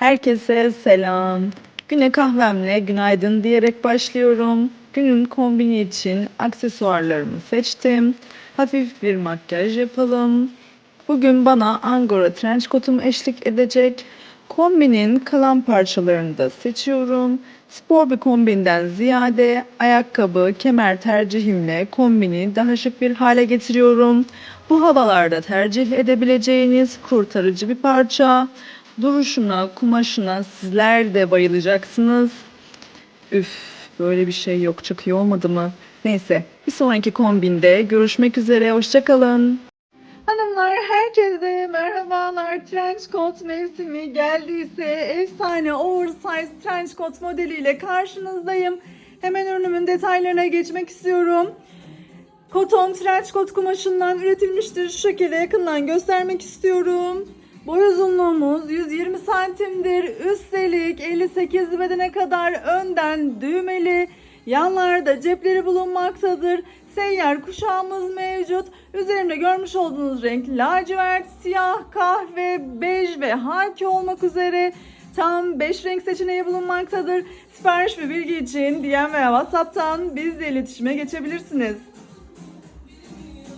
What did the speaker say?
Herkese selam. Güne kahvemle günaydın diyerek başlıyorum. Günün kombini için aksesuarlarımı seçtim. Hafif bir makyaj yapalım. Bugün bana Angora trench coat'um eşlik edecek. Kombinin kalan parçalarını da seçiyorum. Spor bir kombinden ziyade ayakkabı, kemer tercihimle kombini daha şık bir hale getiriyorum. Bu havalarda tercih edebileceğiniz kurtarıcı bir parça. Duruşuna, kumaşına sizler de bayılacaksınız. Üf, böyle bir şey yok. Çok iyi olmadı mı? Neyse, bir sonraki kombinde görüşmek üzere. Hoşçakalın. Hanımlar herkese merhabalar. Trench coat mevsimi geldiyse efsane oversize trench coat modeliyle karşınızdayım. Hemen ürünümün detaylarına geçmek istiyorum. Koton trench coat kumaşından üretilmiştir. Şu şekilde yakından göstermek istiyorum. Boy uzunluğumuz 120 santimdir. Üstelik 58 bedene kadar önden düğmeli. Yanlarda cepleri bulunmaktadır. Seyyar kuşağımız mevcut. Üzerimde görmüş olduğunuz renk lacivert, siyah, kahve, bej ve haki olmak üzere tam 5 renk seçeneği bulunmaktadır. Sipariş ve bilgi için DM veya WhatsApp'tan bizle iletişime geçebilirsiniz.